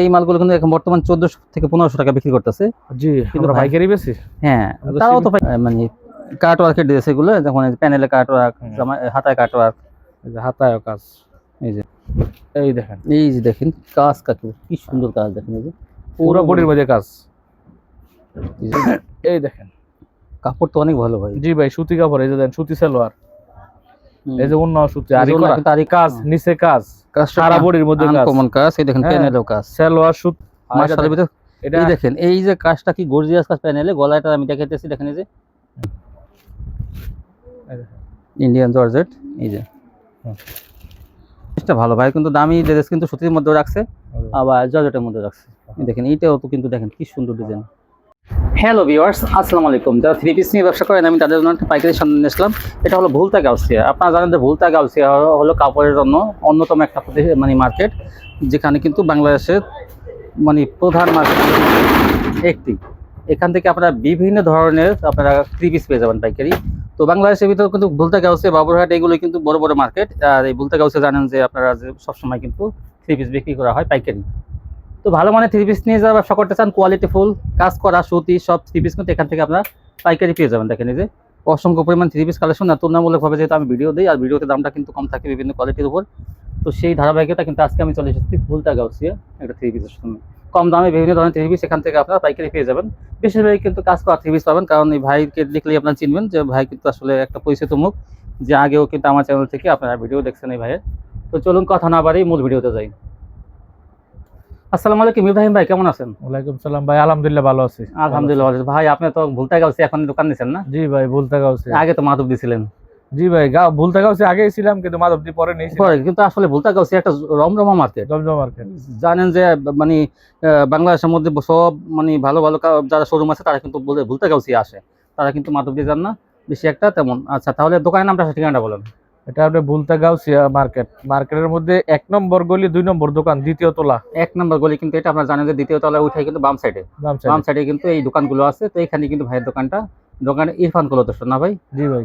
এই মালগুলো কিন্তু এখন বর্তমান চোদ্দশো থেকে পনেরোশো টাকা বিক্রি করতেছে। জি কিন্তু পাইকারি বেশি? হ্যাঁ তারাও তো মানে কার্ট ওয়ার্কের ড্রেস এগুলো যখন প্যানেলে কার্ট ওয়ার্ক হাতায় কার্ট ওয়ার্ক হাতায় কাজ। এই যে। এই দেখেন। এই যে দেখেন কাজ কাকে কি সুন্দর কাজ দেখেন এই যে। পুরো বডির মধ্যে কাজ। এই দেখেন। কাপড় তো অনেক ভালো ভাই। জি ভাই সুতি কাপড় এই যে দেন সুতি সালোয়ার। এই যে অন্য সুতি এই আরি করা কাজ। নিচে কাজ। সারা বডির মধ্যে কাজ। আনকমন কাজ এই দেখেন। প্যানেলেও কাজ। সুত ভিতরে এটা এই দেখেন এই যে কাজটা কি গর্জিয়াস কাজ প্যানেলে গলাটা আমি দেখাইতেছি দেখেন এই যে। ইন্ডিয়ান জর্জেট এই যে। এটা ভালো ভাই কিন্তু দামি ড্রেস কিন্তু সুতির মধ্যে রাখছে আবার জর্জেটের মধ্যে রাখছে। দেখেন এইটাও তো কিন্তু দেখেন কি সুন্দর ডিজাইন হ্যালো ভিউয়ার্স আসসালামু আলাইকুম। যারা থ্রি পিস নিয়ে ব্যবসা করেন, আমি তাদের জন্য একটা পাইকারি সামনে নিয়ে আসলাম। এটা হলো ভুলতা গাউসিয়া আপনারা জানেন যে ভুলতা গাউসিয়া হলো কাপড়ের জন্য অন্যতম একটা মানে মার্কেট যেখানে কিন্তু বাংলাদেশের মানে প্রধান মার্কেট একটি। এখান থেকে আপনারা বিভিন্ন ধরনের আপনারা থ্রি পিস পেয়ে যাবেন পাইকারি। তো বাংলাদেশের ভিতরে কিন্তু ভুলতা গাউসে বাবুরহাট, এগুলো কিন্তু বড় বড় মার্কেট আর এই ভুলতা গাউসে জানেন যে আপনারা যে সবসময় কিন্তু থ্রি পিস বিক্রি করা হয় পাইকারি। তো ভালো মানে থ্রি পিস নিয়ে যারা ব্যবসা করতে চান কোয়ালিটি ফুল কাজ করা, সুতি, সব থ্রি পিস কিন্তু এখান থেকে আপনারা পাইকারি পেয়ে যাবেন। দেখেন যে, অসংখ্য পরিমাণ থ্রি পিস কালেকশন আর তুলনামূলকভাবে যেহেতু আমি ভিডিও দিই, আর ভিডিওতে দামটা কিন্তু কম থাকে বিভিন্ন কোয়ালিটির উপর, তো সেই ধারাবাহিকতা কিন্তু আজকে আমি চলে এসেছি ভুলতা গাউসিয়া, একটা থ্রি পিসের সঙ্গে কম দামে বিভিন্ন ধরনের থ্রি পিস এখান থেকে আপনারা পাইকারি পেয়ে যাবেন। বেশিরভাগই কিন্তু কাজ করা থ্রি পিস পাবেন, কারণ এই ভাইকে দেখলেই আপনারা চিনবেন যে ভাই কিন্তু আসলে একটা পরিচিত মুখ, যে আগেও কিন্তু আমার চ্যানেল থেকে আপনারা ভিডিও দেখছেন এই ভাইয়ের। তো চলুন কথা না বাড়ি মূল ভিডিওতে যাই। আসসালামু আলাইকুম ইব্রাহিম ভাই কেমন আছেন? ওয়ালাইকুম সালাম ভাই আলহামদুলিল্লাহ ভালো আছি। আলহামদুলিল্লাহ ভালো ভাই আপনি তো ভুলতে গাউসি এখন দোকান দিচ্ছেন না? জি ভাই ভুলতা আগে তো মাধব দিছিলেন। জি ভাই ভুলতা ছিলাম কিন্তু মাধবদী পরে নেই পরে কিন্তু আসলে ভুলতা গাউসি একটা রমরমা মার্কেট। জমজম মার্কেট। জানেন যে মানে বাংলাদেশের মধ্যে সব মানে ভালো ভালো যারা শোরুম আছে তারা কিন্তু ভুলতা গাউসি আসে। তারা কিন্তু মাধব দিয়ে যান না বেশি একটা তেমন। আচ্ছা তাহলে দোকানের নামটা ঠিকানাটা বলেন। এটা আপনি গাউসিয়া মার্কেট। মার্কেটের মধ্যে এক নম্বর গলি দুই নম্বর দোকান দ্বিতীয় তলা। এক নম্বর গলি কিন্তু এটা আপনারা জানেন যে দ্বিতীয় তলায় উঠাই কিন্তু বাম সাইডে বাম সাইডে কিন্তু এই দোকানগুলো আছে তো এখানে কিন্তু ভাইয়ের দোকানটা। দোকানে ইরফান কলতো না ভাই? জি ভাই।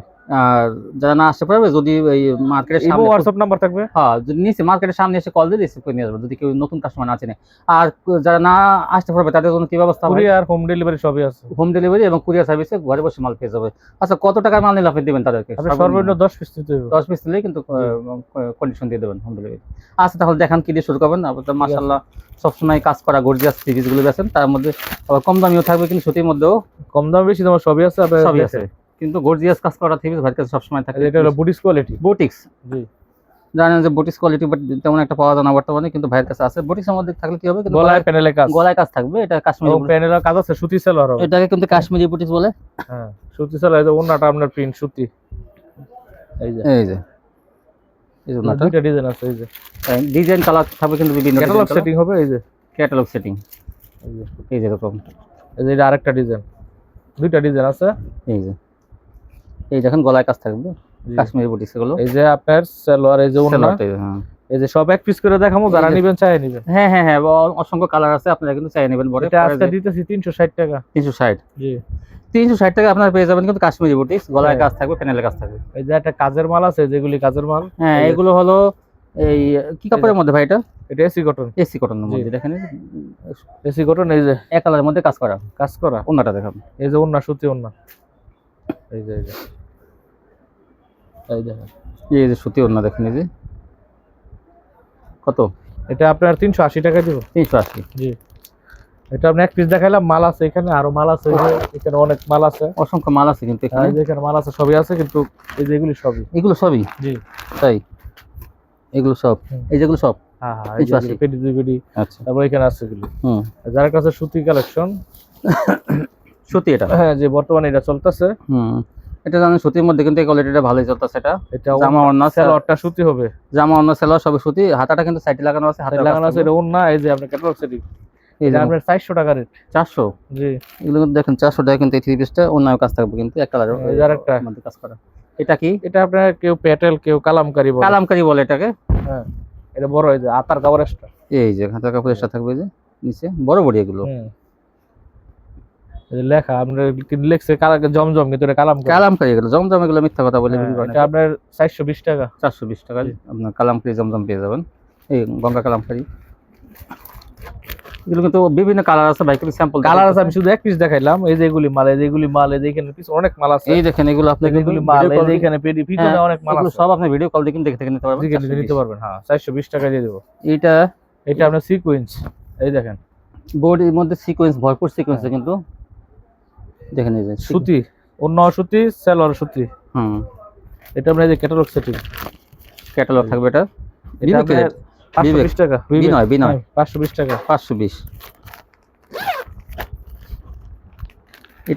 যারা না আসতে পারবে যদি এই মার্কেটের সামনে হোয়াটসঅ্যাপ নাম্বার থাকবে? হ্যাঁ নিচে মার্কেটের সামনে এসে কল দিয়ে রিসিভ করে নিয়ে আসবে যদি কেউ নতুন কাস্টমার না চেনে। আর যারা না আসতে পারবে তাদের জন্য কি ব্যবস্থা কুরিয়ার হোম ডেলিভারি সবই আছে। হোম ডেলিভারি এবং কুরিয়ার সার্ভিসে ঘরে বসে মাল পেয়ে যাবে। আচ্ছা কত টাকার মাল নিলে আপনি দেবেন তাদেরকে? সর্বনিম্ন দশ পিস নিতে হবে। দশ পিস নিলে কিন্তু কন্ডিশন দিয়ে দেবেন হোম ডেলিভারি আচ্ছা তাহলে দেখান কি দিয়ে শুরু করবেন। আপনার মাসাল্লাহ সবসময় কাজ করা গর্জিয়াস সিরিজগুলো বেছেন তার মধ্যে আবার কম দামিও থাকবে কিন্তু সুতির মধ্যেও। কম দাম বেশি তোমার সবই আছে সবই আছে। কিন্তু গর্জিয়াস কাজ করা থ্রি পিস ভাইয়ের কাছে সবসময় থাকে। এটা হলো বুটিস কোয়ালিটি বুটিক্স জি। জানেন যে বুটিক্স কোয়ালিটি বাট তেমন একটা পাওয়া যায় না বর্তমানে কিন্তু ভাইয়ের কাছে আছে। বুটিক্সের মধ্যে থাকলে কি হবে? কিন্তু গলায় প্যানেলে কাজ। গলায় কাজ থাকবে এটা কাশ্মীরি বুটিক্স। প্যানেলের কাজ আছে সুতি সালোয়ার হবে। এটাকে কিন্তু কাশ্মীরি বুটিক্স বলে। হ্যাঁ সুতি সালোয়ার এই যে ওন্নাটা আপনার প্রিন্ট সুতি। এই যে। এই যে। এই যে ওনাটা দুইটা ডিজাইন আছে এই যে। ডিজাইন কালার থাকবে কিন্তু বিভিন্ন ক্যাটালগ সেটিং হবে এই যে। ক্যাটালগ সেটিং এই যে। এই যে এরকম। এই যে এটা আরেকটা ডিজাইন দুইটা ডিজাইন আছে। এই যে। এই দেখেন গলায় কাজ থাকবে। কাশ্মীরি বুটিক্স এগুলো। এই যে আপনার সালোয়ার এই যে ওন্না হ্যাঁ। এই যে সব এক পিস করে দেখামো যারা নিবেন চাই নিবেন। হ্যাঁ হ্যাঁ হ্যাঁ অসংখ্য কালার আছে আপনারা কিন্তু চাই নেবেন বড় এটা আজকে দিতেছি তিনশো ষাট টাকা। তিনশো ষাট। জি। তিনশো ষাট টাকা আপনারা পেয়ে যাবেন কিন্তু কাশ্মীরি বুটিক্স গলায় হ্যাঁ। কাজ থাকবে প্যানেলে কাজ থাকবে। এই যে একটা কাজের মাল আছে যেগুলি কাজের মাল হ্যাঁ এগুলো হলো এই কি কাপড়ের মধ্যে ভাই এটা? এটা এসি কটন এসি কটনের মধ্যে দেখেন এসি কটন এই যে এক কালারের মধ্যে কাজ করা। কাজ করা। অন্যটা দেখান এই যে ওন্না সুতি ওন্না এই যে এই যে। এই দেখেন। এই যে সুতি দেখেন এই যে। কত? এটা আপনার তিনশো আশি টাকা দিব। তিনশো আশি। জি। এটা আপনি এক পিস দেখাইলাম মাল আছে এখানে আরও মাল আছে এখানে অনেক মাল আছে। অসংখ্য মাল আছে কিন্তু এখানে। এখানে মাল আছে সবই আছে কিন্তু এই যে এগুলি সবই। এগুলো সবই? জি। তাই? এগুলো সব? এই যেগুলো সব? হ্যাঁ হ্যাঁ এই যে 380 এগুলি, পেটি দুই পেটি আচ্ছা। তারপর এখানে আছে এগুলি। হুম। যার কাছে সুতি কালেকশন সুতি এটা? হ্যাঁ যে বর্তমানে এটা চলতেছে। হুম। এটা জানেন সুতির মধ্যে কিন্তু এই কোয়ালিটিটা ভালোই চলতেছে এটা। এটা জামা অন্য সেলোয়ারটা সুতি হবে। জামা অন্য সেলোয়ার সবই সুতি হাতাটা কিন্তু সাইডে লাগানো আছে হাতে লাগানো আছে এটা ওন্না এই যে আপনার ক্যাটালগ সেটিং। এই যে এটা আপনার চারশো টাকা রেট চারশো? জি। এগুলো কিন্তু দেখেন চারশো টাকা কিন্তু এই থ্রি পিসটা অন্য কাজ থাকবে কিন্তু এক কালার এই। মধ্যে কাজ করা। এটা কি? এটা আপনার কেউ প্যাটেল কেউ কালামকারি বলে। কালামকারি বলে এটাকে? হ্যাঁ এটা বড় এই যে আতার কাপড় এই যে হাতের কাপড় থাকবে এই যে নিচে। বড় বড় এগুলো। হুম। লেখা আপনার লেখছে? জমজম কিন্তু এটা কালাম কালামকারি এগুলো জমজম এগুলো মিথ্যা কথা বলে এটা আপনার চারশো বিশ টাকা। চারশো বিশ টাকা। আপনার কালামকারি জমজম পেয়ে যাবেন। এই গঙ্গা কালামকারি এগুলো কিন্তু বিভিন্ন কালার আছে ভাই কিন্তু স্যাম্পল কালার আছে আমি শুধু এক পিস দেখাইলাম। এই যে এগুলি মাল এই যে এগুলি মাল এই যে এখানে পিস অনেক মাল আছে। এই দেখেন এগুলো আপনি এগুলি মাল এই যে এখানে পেডি হ্যাঁ, অনেক মাল আছে। সব আপনি ভিডিও কল দেখে দেখে দেখে নিতে পারবেন দেখে নিতে পারবেন হ্যাঁ চারশো বিশ টাকা দিয়ে দেবো। এইটা এটা আপনার সিকোয়েন্স এই দেখেন। বডির মধ্যে সিকোয়েন্স ভরপুর সিকোয়েন্স কিন্তু। দেখেন এই যে সুতি অন্য সুতি সুতি। হুম। এটা আপনার যে ক্যাটালগ সেটিং ক্যাটালগ থাকবে এটা। এটা আপনার টাকা বিনয়, বিনয়। টাকা।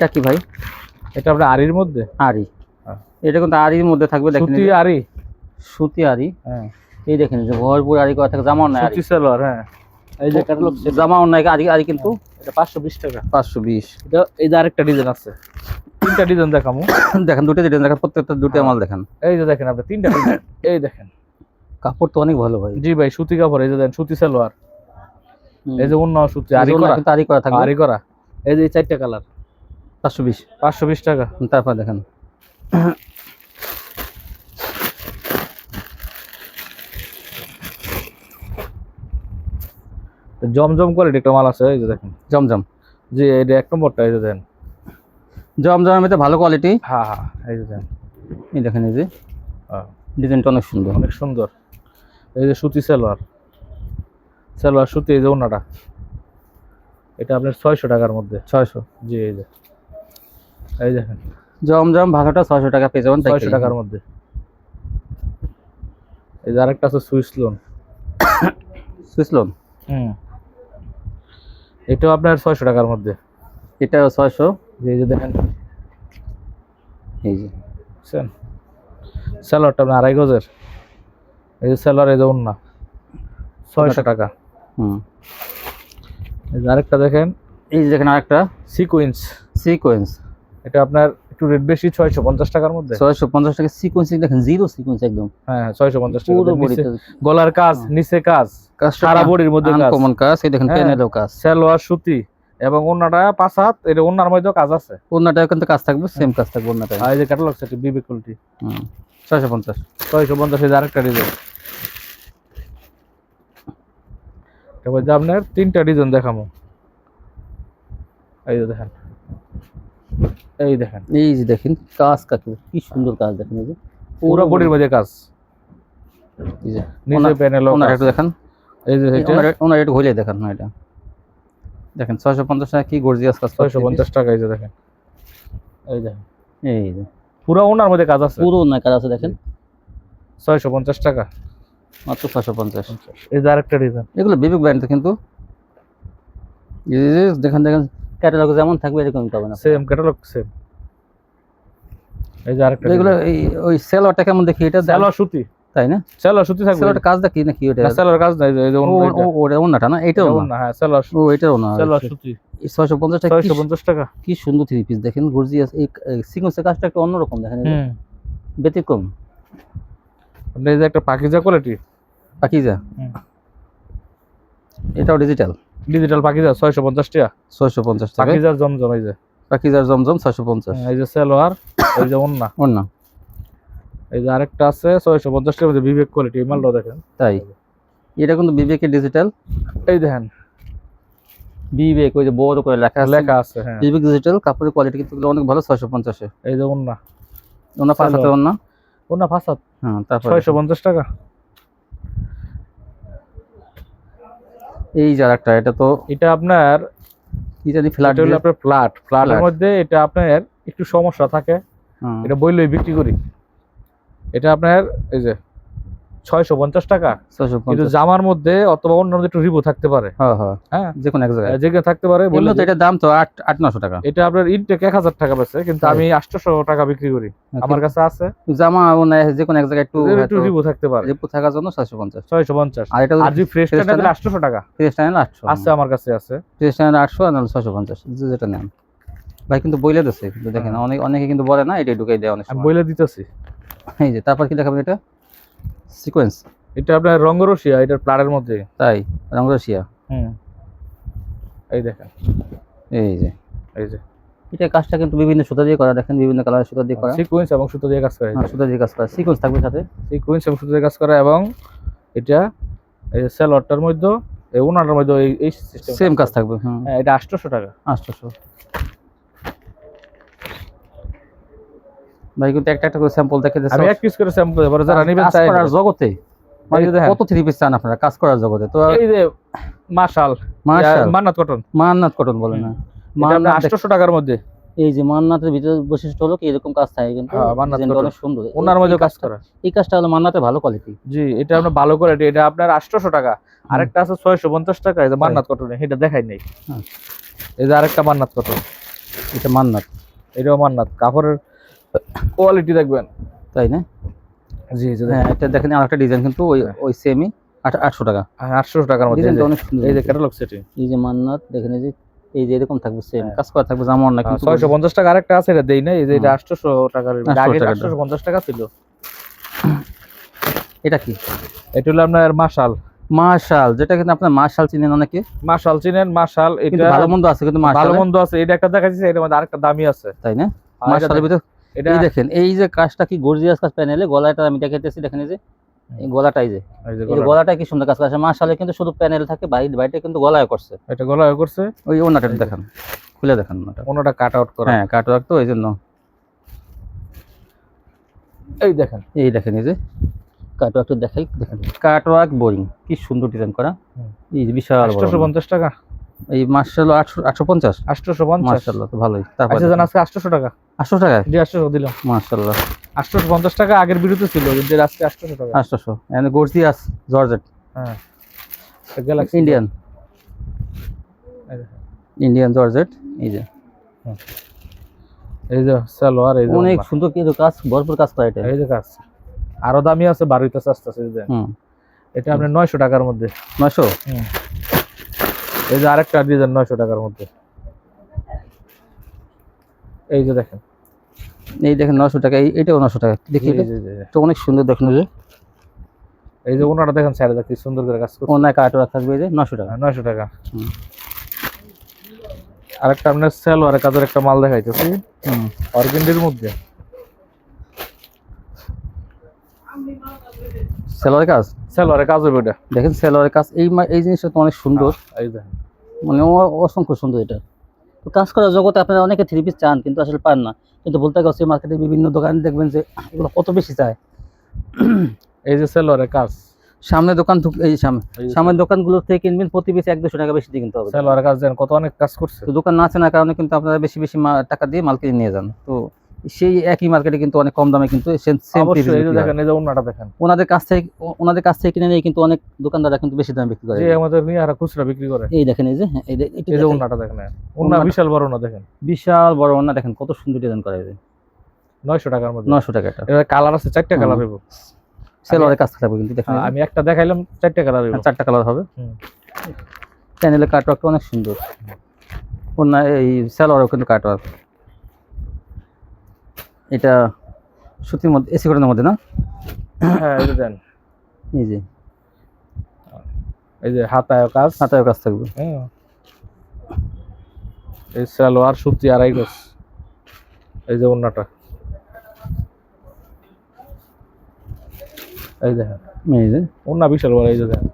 কি ভাই? এটা আপনার আরির মধ্যে। আরি। হ্যাঁ। এটা কিন্তু আরির মধ্যে থাকবে দেখেন সুতি আরি। সুতি আরি। হ্যাঁ। এই দেখেন এই যে ভরপুর আরি করা থাকে সুতি সেলর হ্যাঁ। এই যে ক্যাটালগ জামাও নাই আরি আরি কিন্তু। এটা পাঁচশো বিশ টাকা। পাঁচশো বিশ। এটা এই যে আরেকটা ডিজাইন আছে। তিনটা ডিজাইন দেখামু। দেখেন দুটো ডিজাইন দেখেন প্রত্যেকটা দুটো হ্যাঁ। মাল দেখেন। এই যে দেখেন আপনি তিনটা ডিজাইন এই দেখেন। কাপড় তো অনেক ভালো ভাই। জি ভাই সুতি কাপড় এই যে দেখেন সুতি সালোয়ার। এই যে অন্য সুতি আরি করা। আরি করা থাকবে। আরি করা। এই যে চারটা কালার। পাঁচশো বিশ। পাঁচশো বিশ টাকা। তারপর দেখেন। জমজম কোয়ালিটি একটা মাল আছে এই যে দেখেন। জমজম। জি এটা এক নম্বরটা এই যে দেখেন। জমজমের মধ্যে ভালো কোয়ালিটি হ্যাঁ হ্যাঁ এই যে দেখেন। এই দেখেন এই যে। ডিজাইনটা অনেক সুন্দর। অনেক সুন্দর। এই যে সুতি সালোয়ার। সালোয়ার সুতি এই যে ওনাটা এটা আপনার ছয়শো টাকার মধ্যে। ছয়শো। জি এই যে। এই দেখেন। জমজম ভাষাটা ছয়শো টাকা পেয়ে যাবেন ছয়শো টাকার মধ্যে। এই যে আরেকটা আছে সুইস লোন। সুইসলন হুম। এটাও আপনার ছয়শো টাকার মধ্যে। এটাও ছয়শো। এই যে দেখেন। এই যে। স্যালোয়ারটা আপনার আড়াই গজের। এই যে স্যালোয়ার এই যে অন্য ছয়শো টাকা। হুম। আরেকটা দেখেন। এই যে দেখেন আরেকটা। সিকুয়েন্স সিকোয়েন্স এটা আপনার একটু রেট বেশি ছয়শো পঞ্চাশ টাকার মধ্যে? ছয়শো পঞ্চাশ টাকা সিকোয়েন্স দেখেন জিরো সিকোয়েন্স একদম। হ্যাঁ ছয়শো পঞ্চাশ টাকা। পুরো নিচে- বডিতে গলার কাজ নিচে কাজ সারা বডির মধ্যে কাজ। আনকমন কাজ এই দেখেন হ্যাঁ। পেনেরও কাজ। সালোয়ার সুতি এবং ওন্নাটা পাঁচ হাত এটা ওন্নার মধ্যেও কাজ আছে। অন্যটাও কিন্তু কাজ থাকবে সেম কাজ থাকবে অন্যটায় আর এই যে ক্যাটালগ সেটি বিবি কোয়ালিটি হুম। ছয়শো পঞ্চাশ ছয়শো পঞ্চাশ এই আরেকটা ডিজাইন তারপর যে আপনার তিনটা ডিজাইন দেখামো এই যে দেখেন। এই দেখেন। এই যে দেখেন কাজ কাকে কি সুন্দর কাজ দেখেন এই যে। পুরো বডির মধ্যে কাজ। এই যে নিচে ওনার- প্যানেল ওনার একটু দেখেন। এই যে এটা ওনার- ওনার একটু দেখান না এটা। দেখেন টাকা কি গর্জিয়াস কাজ ছয়শো পঞ্চাশ টাকা এই যে দেখেন। এই দেখেন। এই যে। পুরো ওনার মধ্যে কাজ আছে? পুরো না কাজ আছে দেখেন। ছয়শো পঞ্চাশ টাকা? মাত্র ছয়শো পঞ্চাশ। এই যে আরেকটা ডিজাইন এগুলো বিবেক ব্র্যান্ড কিন্তু। এই দেখেন দেখেন। ক্যাটালগ যেমন থাকবে এরকম পাবেন সেম ক্যাটালগ সেম এই যে আরেকটা এগুলো এই ওই সেলোয়ারটা কেমন দেখি? এটা সালোয়ার সুতি। তাই না? সালোয়ার সুতি থাকবে। সেলোয়ারটা কাজ দেখি নাকি ওটা? না সালোয়ার কাজ নাই এই যে ও ওন্না ও- ওটা ওনাটা না? এটাও এটা না হ্যাঁ সালোয়ার ও এটাও না সালোয়ার সুতি। ছয়শো পঞ্চাশ টাকা ছয়শো কি- পঞ্চাশ টাকা। কি সুন্দর থ্রি পিস দেখেন গর্জিয়াস এই সিকোয়েন্সের কাজটা একটু অন্যরকম দেখেন ব্যতিক্রম। এই যে একটা পাকিজা কোয়ালিটি পাকিজা। এটাও ডিজিটাল ডিজিটাল পাকিজা ছয়শো পঞ্চাশ টাকা। ছয়শো পঞ্চাশ টাকা পাকিজার জমজম এই যে। পাকিজার জমজম ছয়শো পঞ্চাশ। এই যে সালোয়ার এই যে ওন্না। ওর না এই যে আরেকটা আছে ছয়শো পঞ্চাশ মধ্যে বিবেক কোয়ালিটি এই মালটাও দেখেন। তাই? এটা কিন্তু বিবেকের ডিজিটাল এই দেখেন। বিবেক ওই যে বড় করে লেখা আছে। লেখা আছে হ্যাঁ। বিবেক ডিজিটাল কাপড়ের কোয়ালিটি কিন্তু অনেক ভালো ছয়শো পঞ্চাশে। এই যে ওন্না। ওনার পাঁচ হাতে ওনা ওন্না পাঁচ হাত হ্যাঁ তারপর। ছয়শো পঞ্চাশ টাকা। এই যে একটা এটা তো এটা আপনার কি জানি ফ্ল্যাট হলো আপনার ফ্ল্যাট ফ্ল্যাটের মধ্যে এটা আপনার একটু সমস্যা থাকে। এটা বইলই বিক্রি করি। এটা আপনার এই যে ছয়শো পঞ্চাশ টাকা। কিন্তু জামার মধ্যে অথবা অন্য একটু রিবো থাকতে পারে। হ্যাঁ হ্যাঁ। হ্যাঁ? যে কোনো এক জায়গায়। যেখানে থাকতে পারে বলল তো এটার দাম তো আট আট নশো টাকা। এটা আপনার ইনটেক এক হাজার টাকা বেছে কিন্তু আমি আটশোশো টাকা বিক্রি করি। আমার কাছে আছে। জামা যে কোনো এক জায়গায় একটু একটু রিবো থাকতে পারে। থাকার জন্য ছয়শো পঞ্চাশ। ছয়শো পঞ্চাশ। আর এটা যদি ফ্রেশ fresh টা আটশোশো টাকা। ফ্রেশ টাইম আটশো। আছে আমার কাছে আছে। ফ্রেশ টাইম আটশো আর নাহলে ছয়শো পঞ্চাশ যেটা নেন। ভাই কিন্তু বইলে দিচ্ছে কিন্তু দেখেন অনেক অনেকে কিন্তু বলে না এটাই ঢুকাই দেয় অনেক বলে দিতেছি। এই যে তারপর কি দেখাবেন এটা? সিকোয়েন্স। এটা আপনার রঙ্গরসিয়া এটার প্লারের মধ্যে। তাই? রংরসিয়া হুম। এই দেখেন। এই যে। এই যে। এটা কাজটা কিন্তু বিভিন্ন সুতা দিয়ে করা দেখেন বিভিন্ন কালারের সুতা দিয়ে করা। সিকুয়েন্স এবং সুতো দিয়ে কাজ করে হ্যাঁ, সুতা দিয়ে কাজ করা। সিকোয়েন্স থাকবে সাথে। সিকুয়েন্স এবং সুতো দিয়ে কাজ করা এবং এটা এই যে স্যালোয়ারটার মধ্যে এই ওনাটার মধ্যে এই এই সিস্টেম সেম কাজ থাকবে হুম। হ্যাঁ এটা আটশোশো টাকা। আটশোশো। ভাই কিন্তু একটা একটা করে স্যাম্পল দেখে আমি এক পিস করে স্যাম্পল এবারে যারা নেবেন চাই করার জগতে। কত থ্রি পিস চান আপনারা কাজ করার জগতে? তো এই যে মাশাল মান্নাত কটন মান্নাত কটন বলে না। মান্নাত দেখ- আটশোশো টাকার মধ্যে। এই যে মান্নাতের ভিতরে বৈশিষ্ট্য হলো কি এরকম কাজ থাকে কিন্তু হ্যাঁ, মান্নাত অনেক সুন্দর। ওনার মধ্যে কাজ করা। এই কাজটা হলো মান্নাতের ভালো কোয়ালিটি জি এটা আপনার ভালো করে এটা আপনার আটশোশো টাকা। আরেকটা আছে ছয়শো পঞ্চাশ টাকা এই যে মান্নাত কটনে এটা দেখাই নেই। হ্যাঁ। এই যে আরেকটা মান্নাত কটন এটা মান্নাত। এটাও মান্নাত। কাপড়ের কোয়ালিটি দেখবেন। তাই না? জি জি হ্যাঁ এটা দেখেন আরেকটা ডিজাইন কিন্তু ওই ওই সেমই আটশো টাকা। আটশো টাকার মধ্যে এই যে- অনেক সুন্দর। এই যে ক্যাটালগ সেটি এই যে মান্নাত দেখেন এই যে এই যে এরকম থাকবে সেম হ্যাঁ। কাজ করা থাকবে জামা না কিন্তু ছয়শো পঞ্চাশ টাকা আরেকটা আছে এটা দেই না এই যে এটা হুম। আটশোশো টাকার আগে টাকাটা। আটশোশো পঞ্চাশ টাকা ছিল। এটা কি? এটা হলো আপনার মাশাল। মার্শাল যেটা কিন্তু আপনার মার্শাল চিনেন অনেকে। মাশাল চিনেন মাশাল এটা ভালো মন্দ আছে কিন্তু মাশাল। ভালো মন্দ আছে। এটা একটা দেখাচ্ছি এটার মধ্যে আরেকটা দামি আছে। তাই না? মার্শালের ভিতর এটা এই দেখেন এই যে কাজটা কি গর্জিয়াস কাজ প্যানেলে? গলাটা আমি দেখাইতেছি দেখেন এই যে এই গলাটা এই যে। গলাটা। কি সুন্দর কাজ করছে। মার্শালে কিন্তু শুধু প্যানেল থাকে বাইরে বাইরে কিন্তু গলায় করছে। এটা গলা করছে। ওই ওনাটা দেখান খুলে দেখান ওনাটা। কোনোটা কাট আউট করা। হ্যাঁ কাটওয়ার্ক তো এই জন্য। এই দেখেন। এই দেখেন এই যে কাটওয়ার্ক তো দেখাই দেখেন। কাটওয়ার্ক বোরিং কি সুন্দর ডিজাইন করা। এই বিশাল বড়। আটশোশো পঞ্চাশ টাকা। এই আটশো আটশো পঞ্চাশ। আটশোশো পঞ্চাশ। মার্শাল্লাহ তো ভালোই। তারপর আচ্ছা জান আজকে আটশোশো টাকা? আটশো টাকায়? জি আটশোশো দিলাম। মার্শাল্লাহ আটশোশো পঞ্চাশ টাকা আগের বিরুদ্ধে ছিল কিন্তু আজকে আটশোশো টাকা। আটশোশো। গর্জিয়াস জর্জেট হ্যাঁ। গ্যালাক্সি ইন্ডিয়ান ইন্ডিয়ান জর্জেট এই যে। এই যে সালোয়ার এই অনেক। সুন্দর কিন্তু কাজ ভরপুর কাজ করা এটা। এই যে কাজ। আরও দামি আছে বারোইতে আস্তে আস্তে এই হুম। এটা আপনার নয়শো টাকার মধ্যে। নয়শো? এই যে আরেকটা ডিজাইন নয়শো টাকার মধ্যে। এই যে দেখেন। এই দেখেন নয়শো টাকা এই এটাও নয়শো টাকা। দেখি। এটা। অনেক সুন্দর দেখেন যে। এই যে ওনাটা দেখেন স্যার কি সুন্দর করে কাজ করছে। অনেক কাটওয়ার্ক থাকবে এই যে নশো টাকা। নয়শো টাকা। হুম। আরেকটা আপনার সালোয়ারের কাজের একটা মাল দেখাইতেছি। অর্গেন্ডির মধ্যে। সেলোয়ারের কাজ? সালোয়ারের কাজ হবে ওটা দেখেন সেলোয়ারের কাজ এই এই জিনিসটা তো অনেক সুন্দর। এই দেখেন। মানে অসংখ্য সুন্দর এটা। তো কাজ করার জগতে আপনারা অনেকে থ্রি পিস চান কিন্তু আসলে পান না। কিন্তু বলতে গেছে মার্কেটে বিভিন্ন দোকানে দেখবেন যে এগুলো কত বেশি চায়। এই যে সালোয়ারের কাজ। সামনে দোকান এই সামনে সামনের দোকানগুলো থেকে কিনবেন প্রতি পিস এক দুশো টাকা বেশি দিয়ে কিনতে হবে। সালোয়ারের কাজ দেন কত অনেক কাজ করছে। দোকান না চেনার কারণে কিন্তু আপনারা বেশি বেশি টাকা দিয়ে মাল কিনে নিয়ে যান। তো সেই একই মার্কেটে কিন্তু অনেক কম দামে কিন্তু সেম অবশ্যই এই যে দেখেন এই যে ওনাটা দেখেন। ওনাদের কাছ থেকে ওনাদের কাছ থেকে কিনে নিয়ে কিন্তু অনেক দোকানদাররা কিন্তু বেশি দামে বিক্রি করে। যে আমাদের নিয়ে আর খুচরা বিক্রি করে। এই দেখেন এই যে হ্যাঁ, এই যে- ওনাটা দেখেন ওনা বিশাল বড় না দেখেন। বিশাল বড় ওনা দেখেন কত সুন্দর ডিজাইন করা যায় নয়শো টাকার মধ্যে। নয়শো টাকা এটা। কালার আছে চারটা। কালার হইব। সেলোয়ারের কাজ থাকবে কিন্তু দেখেন। আমি একটা দেখাইলাম চারটা কালার হইব। চারটা কালার হবে। প্যানেলের কাটওয়ার্কটা অনেক সুন্দর। ওনা এই সেলোয়ারও কিন্তু কাটওয়ার্ক এটা সুতির মধ্যে এসি কটনের মধ্যে না? হ্যাঁ এই যে দেন। এই যে। এই যে হাতায় কাজ। হাতায় কাজ থাকবে। হ্যাঁ এই সালোয়ার সুতি আড়াই গজ। এই যে ওন্নাটা। এই দেখেন। এই যে। ওন্না বিশাল বড় এই যে দেখেন।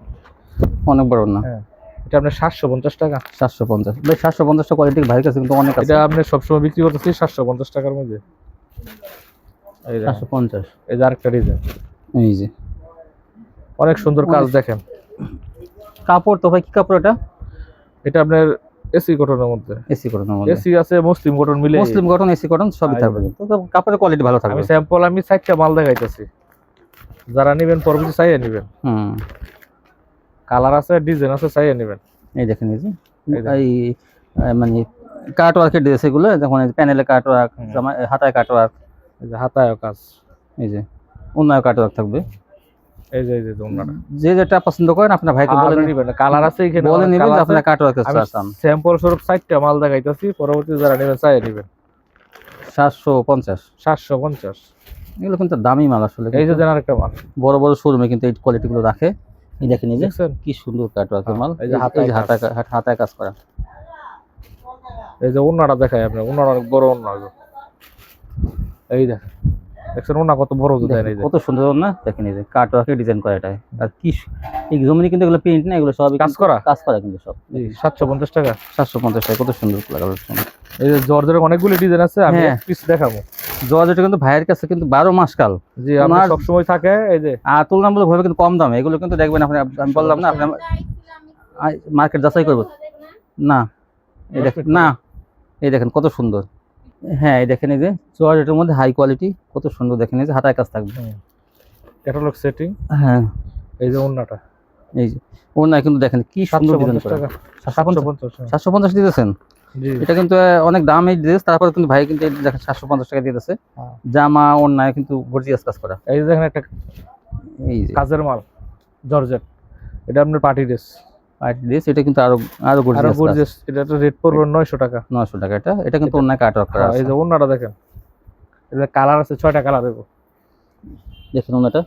অনেক বড় না হ্যাঁ। এটা আপনার সাতশো পঞ্চাশ টাকা। সাতশো পঞ্চাশ। ভাই সাতশো পঞ্চাশটা কোয়ালিটির ভাইয়ের কাছে কিন্তু অনেক এটা আপনি সবসময় বিক্রি করতেছি সাতশো পঞ্চাশ টাকার মধ্যে। পঞ্চাশ। এই যে আরেকটা ডিজাইন এই যে। অনেক সুন্দর কাজ দেখেন। কাপড় তো ভাই কি কাপড় এটা? এটা আপনার এসি কটনের মধ্যে। এসি কটনের মধ্যে। এসি আছে মুসলিম কটন মিলে। মুসলিম কটন এসি কটন সবই থাকবে তো কাপড়ের কোয়ালিটি ভালো থাকবে। আমি স্যাম্পল আমি চারটা মাল দেখাইতেছি। যারা নেবেন পরবর্তী চাইয়ে নেবেন। হুম। কালার আছে ডিজাইন আছে চাইয়ে নেবেন। এই দেখেন এই যে। এই মানে কাট ওয়ার্কের ড্রেস এগুলো দেখুন প্যানেলে কাট ওয়ার্ক। হাতায় কাট ওয়ার্ক হাতায় কাজ। এই যে অন্যায় কাট ওয়ার্ক থাকবে। এই যে এই যে যে যেটা পছন্দ করেন আপনার ভাইকে বলে আপনি কালার আছে এখানে বলে নেবেন যে আপনার কাট ওয়ার্কের আমি স্যাম্পল স্বরূপ চারটা মাল দেখাইতেছি পরবর্তী যারা নেবেন নেবেন। এগুলো কিন্তু দামি মাল আসলে এই যে আরেকটা মাল। বড় বড় শোরুমে কিন্তু এই কোয়ালিটিগুলো রাখে। এই দেখেন এই যে কি সুন্দর কাট ওয়ার্কের মাল। এই যে হাতায় হাতায় কাজ করা। এই যে ওনাটা দেখাই আপনি ওনার অনেক বড় ওনা এই দেখ দেখছেন ওনা কত বড় এই কত সুন্দর না দেখেন এই যে কাট ডিজাইন করা এটা। আর কি এই জমিনে কিন্তু এগুলো প্রিন্ট না এগুলো সবই কাজ করা? কাজ করা কিন্তু সব। সাতশো পঞ্চাশ টাকা? সাতশো পঞ্চাশ টাকা কত সুন্দর এই যে জর্জের অনেকগুলি ডিজাইন আছে আমি হ্যাঁ। পিস দেখাবো। জর্জেট কিন্তু ভাইয়ের কাছে কিন্তু বারো মাস কাল। জি আপনার ওনার- সবসময় থাকে এই যে। আর তুলনামূলক ভাবে কিন্তু কম দামে এগুলো কিন্তু দেখবেন আপনি আমি বললাম না আপনি মার্কেট যাচাই করব। না না। এই দেখেন কত সুন্দর। হ্যাঁ এই দেখেন এই যে জর্জেটের মধ্যে হাই কোয়ালিটি কত সুন্দর দেখেন এই যে হাতায় কাজ থাকবে। ক্যাটালগ সেটিং হ্যাঁ। এই যে ওন্নাটা এই যে ওর না কিন্তু দেখেন কি সুন্দর সাতশো ডিজাইন পঞ্চাশ করা। টাকা। সাতশো সাতশো পঞ্চাশ পঞ্চাশ হ্যাঁ। সাতশো পঞ্চাশ দিতেছেন? জি। এটা কিন্তু অনেক দাম এই ড্রেস তারপরে কিন্তু ভাই কিন্তু দেখেন সাতশো পঞ্চাশ টাকা দিতেছে। হ্যাঁ। জামা অন্যায় কিন্তু গর্জিয়াস কাজ করা। এই যে দেখেন একটা এই যে। কাজের মাল জর্জেট। এটা আপনার পার্টি ড্রেস আর এটা কিন্তু আরও আরও গর্জিয়াস গর্জিয়াস এটা তো রেট পড়বে নয়শো টাকা। নশো টাকা এটা। এটা কিন্তু অন্যায় কাট ওয়ার্ক করা হ্যাঁ, এই যে ওন্নাটা দেখেন। এটা কালার আছে ছয়টা কালার দেবো দেখেন ওনাটা।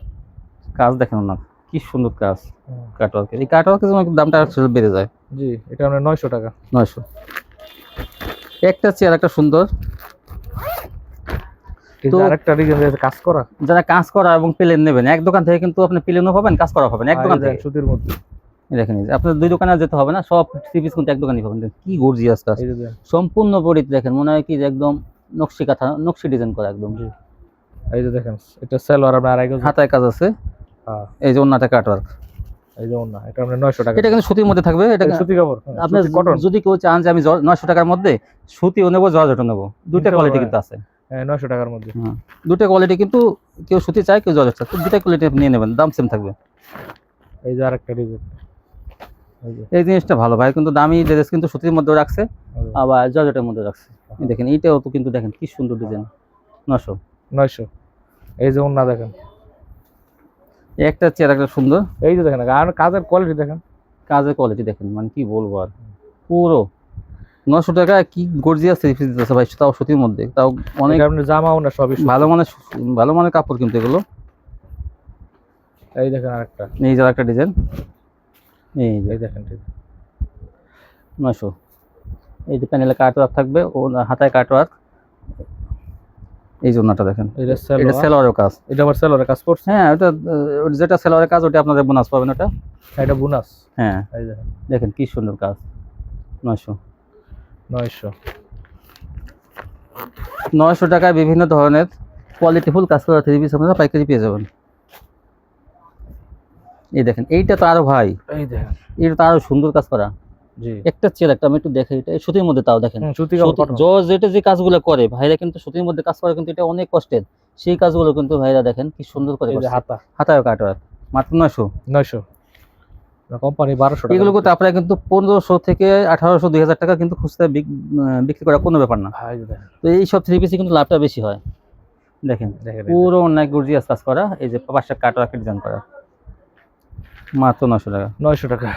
কাজ দেখেন ওনার। কি সুন্দর কাজ। কাট ওয়ার্কের এই কাট ওয়ার্কের জন্য দামটা আসলে বেড়ে যায়। জি এটা আপনার নয়শো টাকা। নয়শো। একটা চেয়ার একটা সুন্দর। কাজ করা। যারা কাজ করা এবং প্লেন নেবেন এক দোকান থেকে কিন্তু আপনি প্লেনও পাবেন কাজ করা পাবেন এক দোকান থেকে। সুতির মধ্যে। দেখেন আপনার দুই দোকানে যেতে হবে না সব থ্রি পিস কিন্তু এক দোকানই পাবেন। কি গর্জিয়াস কাজ। সম্পূর্ণ বডিতে দেখেন মনে হয় কি যে একদম নকশি কাঁথা নকশি ডিজাইন করা একদম। এই যে দেখেন এটা সেলোয়ার আপনার আড়াই গজ। হাতায় কাজ আছে। হ্যাঁ। এই যে অন্যটা কাট ওয়ার্ক এই যে ওন্না এটা আপনার নয়শো টাকা। এটা কিন্তু সুতির মধ্যে থাকবে এটা এটা সুতি কাপড় হ্যাঁ, কটন যদি কেউ চান যে আমি নয়শো টাকার মধ্যে সুতিও নেব জর্জেটও নেব। দুইটা কোয়ালিটি কিন্তু আছে। হ্যাঁ নয়শো টাকার মধ্যে। হ্যাঁ দুটো কোয়ালিটি কিন্তু কেউ সুতি চায় কেউ জর্জেট চায়। দুটা কোয়ালিটি নিয়ে নেবেন দাম সেম থাকবে। এই যে আরেকটা ডিজাইন। এই জিনিসটা ভালো। ভাই কিন্তু দামি ড্রেস কিন্তু সুতির মধ্যে রাখছে আবার জর্জেটের মধ্যে রাখছে। দেখেন এইটাও তো কিন্তু দেখেন কি সুন্দর ডিজাইন। নশো নয়শো। এই যে ওন্না দেখেন। একটা চেয়ার একটা সুন্দর। এই যে দেখেন আর কাজের কোয়ালিটি দেখেন। কাজের কোয়ালিটি দেখেন মানে কি বলব আর। পুরো। নশো টাকা কি গর্জিয়াস থ্রি পিস দিতেছে ভাই তাও সুতির মধ্যে। তাও অনেক এটা আপনার জামা ওনা সবই ভালো মানের ভালো মানের কাপড় কিন্তু এগুলো। এই দেখেন আরেকটা। এই যে একটা ডিজাইন এই দেখেন ঠিক। নশো এই যে প্যানেলে কাট ওয়ার্ক থাকবে ও হাতায় কাট ওয়ার্ক এই জন্যটা দেখেন। এটা সেলোয়ারের কাজ। এটা আবার সেলোয়ারের কাজ করছে? হ্যাঁ ওটা ওটা যেটা সেলোয়ারের কাজ ওটা আপনাদের বোনাস পাবেন ওটা। এটা বোনাস হ্যাঁ। এই দেখেন। দেখেন কি সুন্দর কাজ। নয়শো। নয়শো। নয়শো টাকায় বিভিন্ন ধরনের কোয়ালিটিফুল কাজ করা থ্রি পিস আপনারা পাইকারি পেয়ে যাবেন। এই দেখেন এইটা তো আরও ভাই। এই দেখেন। এটা তো আরও সুন্দর কাজ করা। একটা চেয়ার একটা আমি একটু দেখাই এটা সুতির মধ্যে তাও দেখেন। হুম, সুতি কাপড় কটন জজ যেটা যে কাজগুলো করে ভাইরা কিন্তু সুতির মধ্যে কাজ করে কিন্তু এটা অনেক কষ্টের। সেই কাজগুলো কিন্তু ভাইরা দেখেন কি সুন্দর করে এই যে করছে। হাতা। হাতায় কাটওয়ার মাত্র নয়শো। নয়শো। কোম্পানি বারোশো এগুলো করতে আপনারা কিন্তু পনেরোশো থেকে আঠারোশো দুই হাজার টাকা কিন্তু খুচরা বিক্রি করা কোনো ব্যাপার না। হ্যাঁ, তো এই সব থ্রি পিসে কিন্তু লাভটা বেশি হয়। দেখেন পুরো অনেক গর্জিয়াস কাজ করা এই যে পাঁচটা কাটওয়ার্কের ডিজাইন করা। মাত্র নশো টাকা। নয়শো টাকা।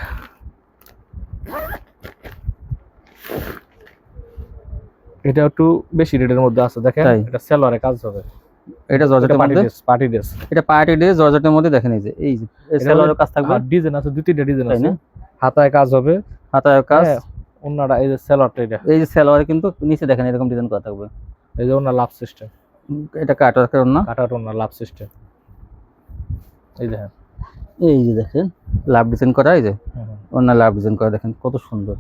এটা একটু বেশি রেটের মধ্যে আছে দেখেন। এটা সেলোয়ারে কাজ হবে। এটা জর্জেটের মধ্যে? Party dress. এটা পার্টি ডে জর্জেটের মধ্যে দেখেন এই যে এই যে সেলোয়ারের কাজ থাকবে। ডিজাইন আছে দুই তিনটা ডিজাইন আছে। হাতায় কাজ হবে। হাতায় কাজ। হ্যাঁ, অন্যটা এই যে সেলোয়ারটা এটা। এই যে সেলোয়ারে কিন্তু নিচে দেখেন এরকম ডিজাইন করা থাকবে। এই যে অন্য লাভ সিস্টেম এটা কাটওয়ার্কের না? কাটার অন্য লাভ সিস্টেম এই দেখেন। এই যে দেখেন লাভ ডিজাইন করা এই যে হুম। অন্য লাভ ডিজাইন করা দেখেন কত সুন্দর।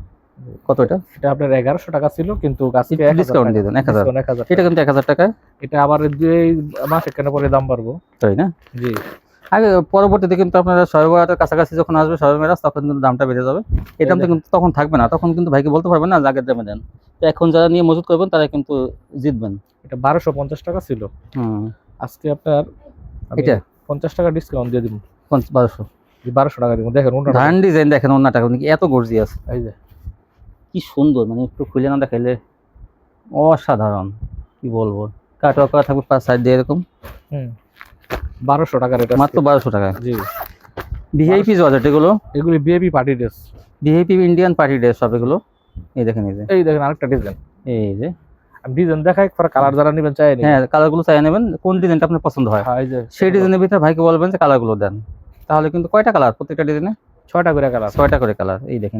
কত এটা? এটা আপনার এগারোশো টাকা ছিল কিন্তু আজকে 1000 দিয়ে দেন, 1000 Discount 1000 এটা কিন্তু এক হাজার টাকায় এটা আবার দুই মাসে কেন পরে দাম বাড়বো? তাই না? জি। আগে পরবর্তীতে কিন্তু আপনারা সর্বরাতের কাছাকাছি যখন আসবে সর্ব মেরাজ তখন কিন্তু দামটা বেড়ে যাবে। এই দামটা কিন্তু তখন থাকবে না। তখন কিন্তু ভাইকে বলতে পারবেন না আগের দামে দেন। তো এখন যারা নিয়ে মজুত করবেন তারা কিন্তু জিতবেন। এটা বারোশো পঞ্চাশ টাকা ছিল। হুম। আজকে আপনার এটা? পঞ্চাশ টাকা ডিসকাউন্ট দিয়ে দিব। বারোশো। বারোশো টাকা দিব। দেখেন ধান ডিজাইন দেখেন অন্য টাকা এত গর্জিয়াস এই যে। কি সুন্দর মানে একটু খুলে না দেখাইলে অসাধারণ। কি বলব? কাটওয়া করা থাকবে পাঁচ সাইড দিয়ে এরকম। হুম। বারোশো টাকার এটা মাত্র বারোশো টাকা। জি। ভিআইপি জর্জেট এগুলো? এগুলি BAP party dress VIP Indian party dress সব এগুলো? এই দেখেন এই যে। এই দেখেন আরেকটা ডিজাইন এই যে। ডিজাইন দেখাই পরে কালার যারা নেবেন চাই হ্যাঁ কালারগুলো চাই নেবেন। কোন ডিজাইনটা আপনার পছন্দ হয়? হ্যাঁ এই যে। সেই ডিজাইনের ভিতরে ভাইকে বলবেন যে কালারগুলো দেন। তাহলে কিন্তু কয়টা কালার প্রত্যেকটা ডিজাইনে? ছয়টা করে কালার। ছয়টা করে কালার। এই দেখেন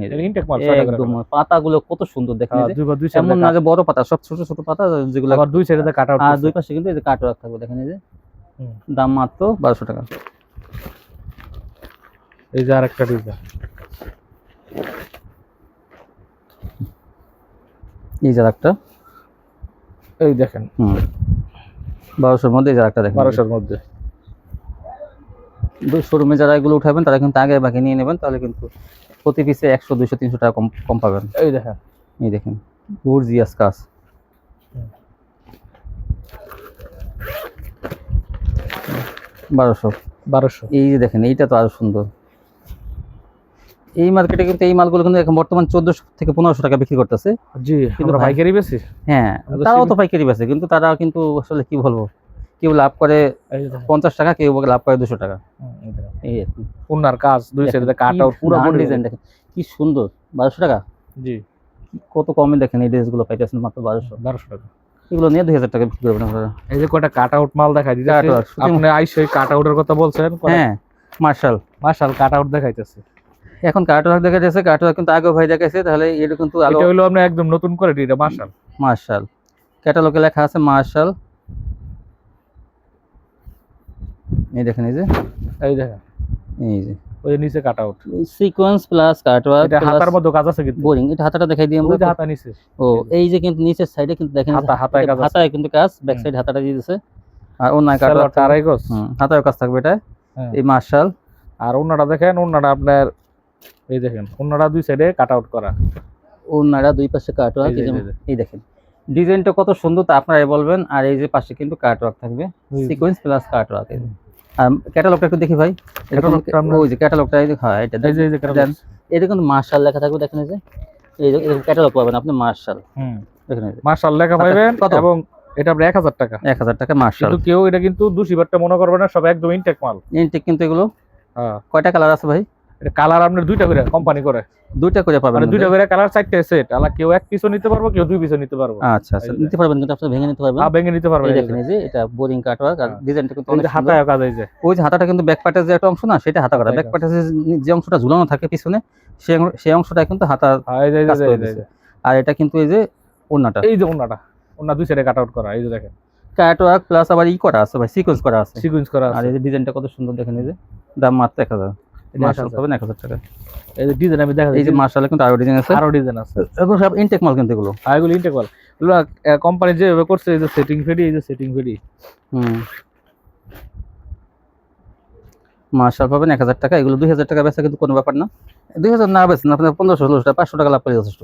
একদম পাতাগুলো কত সুন্দর দেখেন হ্যাঁ, এমন না যে বড় পাতা সব ছোট ছোট পাতা যেগুলো আবার দুই সাইডে কাট আউট আর দুই পাশে কিন্তু এই যে কাট থাকবে দেখেন এই যে। দাম মাত্র বারোশো টাকা। এই যে আরেকটা ডিজাইন এই যে একটা এই দেখেন। হুম। বারোশোর মধ্যে এই যে একটা দেখেন। বারোশোর মধ্যে। শোরুমে যারা এগুলো উঠাবেন তারা কিন্তু আগে বাকি নিয়ে নেবেন তাহলে কিন্তু প্রতি পিসে একশো দুইশো তিনশো টাকা কম কম পাবেন। এই দেখেন। এই দেখেন গর্জিয়াস কাজ। বারোশো। বারোশো। এই যে দেখেন এইটা তো আরও সুন্দর। এই মার্কেটে কিন্তু এই মালগুলো কিন্তু এখন বর্তমান চোদ্দশো থেকে পনেরোশো টাকা বিক্রি করতেছে। জি কিন্তু ভাই- পাইকারি বেশি হ্যাঁ তারাও তো পাইকারি বেছে কিন্তু তারা কিন্তু আসলে কি বলব? কেউ লাভ করে পঞ্চাশ টাকা কেউ লাভ করে দুশো টাকা। এই। কাজ দুই সাইডে কাট আউট পুরো ডিজাইন দেখেন। কি সুন্দর বারোশো টাকা? জি। কত কমে দেখেন এই ড্রেসগুলো পাইতেছেন মাত্র বারোশো? বারোশো টাকা। এগুলো নিয়ে দুই হাজার টাকা বিক্রি করবেন আপনারা। এই যে কয়টা কাট আউট মাল দেখাই আপনি আইসে কাট আউটের কথা বলছেন হ্যাঁ মার্শাল মাশাল কাট আউট দেখাইতেছে। এখন কার্টওয়ার্ক দেখা যাচ্ছে কিন্তু আগেও ভাই দেখাইছে তাহলে এটা কিন্তু আলো এটা হলো আপনি একদম নতুন করে এটা মাশাল মার্শাল ক্যাটালগে লেখা আছে মার্শাল এই দেখেন এই যে। এই দেখেন। এই যে। ওই নিচে cut out sequence plus cutwork এটা হাতার মধ্যে কাজ আছে কিন্তু। বোরিং এটা হাতাটা দেখাই দিই ওই হাতা নিচে। ও এই যে কিন্তু নিচের সাইডে কিন্তু দেখেন হাতা- হাতায় কাজ হাতায় কিন্তু কাজ ব্যাক সাইড হাতাটা দিয়ে দিছে। আর অন্য সালোয়ারটা কার্টওয়ার্ক আড়াই গজ হাতায় কাজ থাকবে এটা। হ্যাঁ। এই মার্শাল। আর দেখেন আপনার এই দেখেন দুই সাইডে কাট আউট করা। দুই পাশে এই দেখেন। ডিজাইনটা কত সুন্দর তা আপনারাই বলবেন আর এই যে পাশে কিন্তু কার্টওয়ার্ক থাকবে। সিকোয়েন্স প্লাস আর ক্যাটালগটা একটু দেখি ভাই। ওই যে ক্যাটালগটা হ্যাঁ এটা কিন্তু মার্শাল লেখা থাকবে দেখেন যে। এই ক্যাটালগ পাবেন আপনি মার্শাল। হুম। দেখেন মার্শাল লেখা পাবেন এবং এটা এক হাজার টাকা। এক হাজার টাকা মার্শাল। কিন্তু কেউ এটা কিন্তু দুশিবারটা মনে করবে না সব একদম ইনটেক মাল। ইনটেক কিন্তু এগুলো। হ্যাঁ। কয়টা কালার আছে ভাই? কালার আপনার দুইটা করে কোম্পানি করে। দুইটা করে পাবেন মানে দুইটা করে কালার চারটে সেট আলা কেউ এক পিসও নিতে পারব কেউ দুই পিসও নিতে পারব। আচ্ছা আচ্ছা নিতে পারবেন কিন্তু আপনি ভেঙে নিতে পারবেন। আ ভেঙে নিতে পারবে এই এই দেখেন। এই যে এটা বোরিং কাটওয়ার্ক আর হ্যাঁ। ডিজাইনটা কিন্তু অনেক হাতায় কাজ এই যে। ওই যে হাতাটা কিন্তু ব্যাক পার্টের যে একটা অংশ না সেটা হাতা করা। ব্যাক। পার্টের যে অংশটা ঝুলানো থাকে পিছনে সেই সেই অংশটা কিন্তু হাতা হ্যাঁ, এই যে, এই যে, কাজ এই করে যে, এই দিছে। যে। আর এটা কিন্তু এই যে ওড়নাটা। এই যে ওনাটা ওনা দুই সাইডে কাট আউট করা এই যে দেখেন। কাটওয়ার্ক প্লাস আবার ই করা আছে ভাই সিকোয়েন্স করা আছে। সিকুয়েন্স করা আছে আর এই যে ডিজাইনটা কত সুন্দর দেখেন এই যে। দাম মাত্র এক হাজার। এটা মার্শাল পাবেন এক হাজার টাকা। এই যে ডিজাইন আমি দেখা এই যে মার্শালে কিন্তু আরও ডিজাইন আছে। আরও ডিজাইন আছে। এগুলো সব ইনটেক মাল কিন্তু এগুলো। আর এগুলো ইনটেক মাল। এগুলো কোম্পানি যেভাবে করছে এই যে সেটিং ফেডি এই যে সেটিং ফেডি হুম। মার্শাল পাবেন এক হাজার টাকা। এগুলো দুই হাজার টাকা বেচা কিন্তু কোনো ব্যাপার না। দুই হাজার না আপনার পনেরোশো ষোলোশো টাকা পাঁচশো টাকা লাভ করে যথেষ্ট।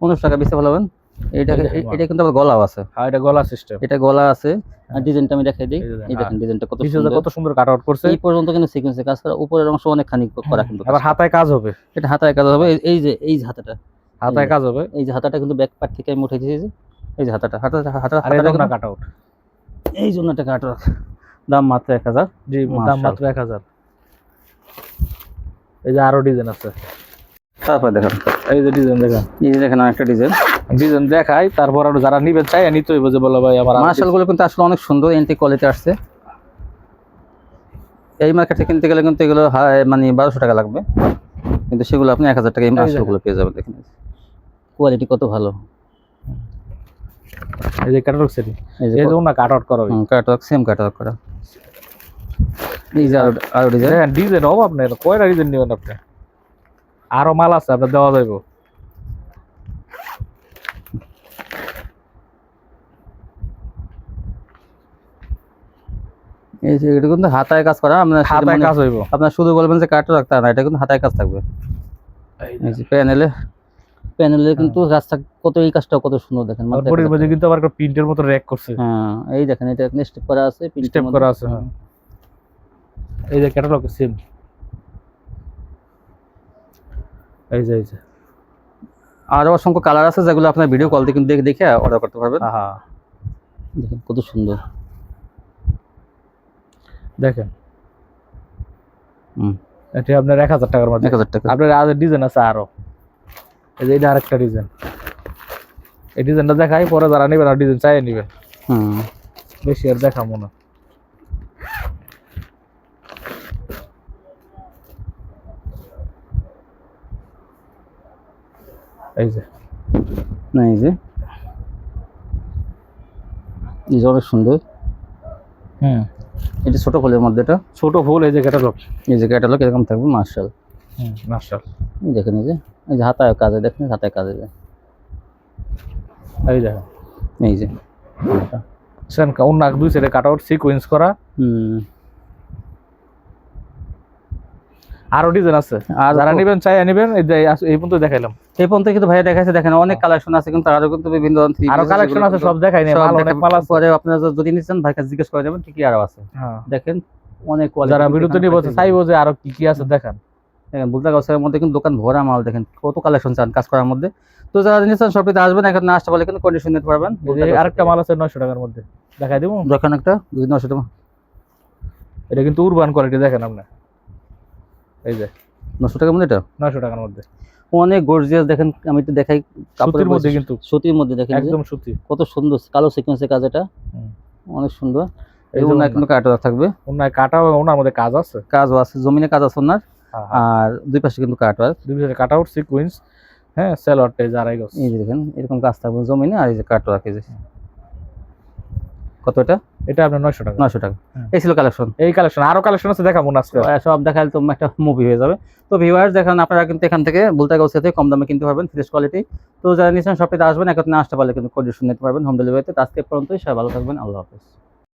পনেরোশো টাকা ভালো হবেন দেখেন এটা কিন্তু আবার গলাও আছে। এটা গলা সিস্টেম। এটা গলা আছে আর ডিজাইনটা আমি দেখাই দিই। এই দেখেন, ডিজাইনটা কত সুন্দর। কত সুন্দর কাট আউট করছে। এই পর্যন্ত কিন্তু সিকোয়েন্সে কাজ করা উপরের অংশ অনেকখানি করা কিন্তু আবার হাতায় কাজ হবে। এটা হাতায় কাজ হবে এই- এই যে এই যে হাতাটা। হাতায় কাজ হবে। এই যে হাতাটা কিন্তু ব্যাক পার্ট থেকে আমি উঠে দিয়েছি এই যে হাতাটা। হাতা হাতা হাতাটা কাট আউট এই জন্য একটা কাট দাম মাত্র এক হাজার। জি দাম মাত্র এক হাজার। এই যে আরও ডিজাইন আছে। তারপর দেখেন। এই যে ডিজাইন দেখেন। এই যে দেখেন একটা ডিজাইন ডিজাইন দেখাই তারপর আরও যারা নিবেন চাই নিতে হইব যে বলো ভাই আমার আরও মার্শালগুলো কিন্তু আসলে অনেক সুন্দর এন্টি কোয়ালিটি আসছে। এই মার্কেটে কিনতে গেলে কিন্তু এগুলো হাই- মানে বারোশো টাকা লাগবে। কিন্তু সেগুলো আপনি এক হাজার টাকা এই এই গুলো পেয়ে যাবেন দেখেন। কোয়ালিটি কত ভালো। এই যে ক্যাটালগ সেটিং এই যে না কাট আউট করা কাটওয়ার্ক সেম কাটওয়ার্ক করা। এই যে আরও ডিজাইন ডিজাইন হবে আপনার কয়টা ডিজাইন নেবেন আপনি? আরও মাল আছে আপনার দেওয়া যাইব। এটা কিন্তু হাতায় কাজ করা আপনার হাতায় কাজ হইব। আপনার শুধু বলবেন যে কাটওয়ার্ক তা না এটা কিন্তু হাতায় কাজ থাকবে। এই প্যানেলে প্যানেলে কিন্তু কাজটা কত এই কাজটা কত সুন্দর দেখেন হাজার মধ্যে কিন্তু আবার একটা প্রিন্টের মতো র্যাক করছে। হ্যাঁ এই দেখেন এটা স্টেপ করা আছে স্টেপ করা আছে হ্যাঁ। এই যে ক্যাটালগ সেম এই যে এই যে। আরও অসংখ্য কালার আছে যেগুলো আপনার ভিডিও কল থেকে দেখে দেখে অর্ডার করতে পারবেন। আহা। দেখেন কত সুন্দর। দেখেন। হুম। এটা আপনার এক হাজার টাকার মধ্যে। এক হাজার টাকা। আপনার আজ ডিজাইন আছে আরও। এই যে এটা আরেকটা ডিজাইন এই ডিজাইনটা দেখাই পরে যারা নেবেন আর ডিজাইন চাই নেবেন। হুম। বেশি আর দেখা মনে এই যে। না এই যে। এই যে অনেক সুন্দর। হুম। এটা ছোট ফুলের মধ্যে এটা? ছোট ফুল এই যে ক্যাটালগ। এই যে ক্যাটালগ এরকম থাকবে মার্শাল। মার্শাল। দেখেন এই যে এই যে হাতায় কাজে দেখেন হাতায় কাজে যায় এই দেখেন এই যে। সেন নাক দুই সেটা কাট আউট সিকোয়েন্স করা। হুম। আরও ডিজাইন আছে। আর যারা নেবেন চাই নেবেন এই পর্যন্ত দেখাইলাম। এই পর্যন্ত কিন্তু ভাইয়া দেখাইছে দেখেন অনেক কালেকশন আছে কিন্তু আরও কিন্তু বিভিন্ন আরও কালেকশন আছে সব দেখাই নাই অনেক মাল আছে। পরে আপনারা যদি নিচ্ছেন ভাই কাছে জিজ্ঞেস করে যাবেন কি আরও আছে। হ্যাঁ। দেখেন অনেক যারা বিরুদ্ধে নিব চাইব যে আরও কি কি আছে দেখান। দেখেন বুলতা গাছের মধ্যে কিন্তু দোকান ভরা মাল দেখেন কত কালেকশন চান কাজ করার মধ্যে। তো যারা নিচ্ছেন সবটিতে আসবেন এখন না আসতে পারলে কিন্তু কন্ডিশন নিতে পারবেন। আরেকটা মাল আছে নয়শো টাকার মধ্যে। দেখাই দিব? দেখেন একটা দুই নশো টাকা। এটা কিন্তু উরবান কোয়ালিটি দেখেন আপনি। এই যে নশো টাকার মধ্যে এটা? টাকার মধ্যে। অনেক গর্জিয়াস দেখেন আমি একটু দেখাই কাপড়ের মধ্যে কিন্তু। সুতির মধ্যে দেখেন একদম সুতি। কত সুন্দর কালো সিকোয়েন্সের কাজ এটা। অনেক সুন্দর। এই এই যে কিন্তু কাটা থাকবে? ওনার কাটা ওনার মধ্যে কাজ আছে? কাজও আছে জমিনে কাজ আছে ওনার হ্যাঁ, আর দুই পাশে কিন্তু কাট ওয়ার্ক দুই পাশে কাট আউট সিকোয়েন্স হ্যাঁ সেলরটে যারাই গছ এই যে দেখেন এরকম কাজ থাকবে জমিনে আর এই যে কাট ওয়ার্ক এই যে কত এটা? এটা আপনার নয়শো টাকা। নয়শো টাকা। এই ছিল কালেকশন এই কালেকশন আরও কালেকশন আছে দেখাবো না আজকে। সব দেখালে তো একটা মুভি হয়ে যাবে। তো ভিউয়ার্স দেখেন আপনারা কিন্তু এখান থেকে বলতে গেছে থেকে কম দামে কিনতে পারবেন ফ্রেশ কোয়ালিটি তো যারা নিচ্ছেন সবটাতে আসবেন একত্রে আসতে পারলে কিন্তু কন্ডিশন নিতে পারবেন হোম ডেলিভারিতে আজকে পর্যন্তই সবাই ভালো থাকবেন আল্লাহ হাফেজ।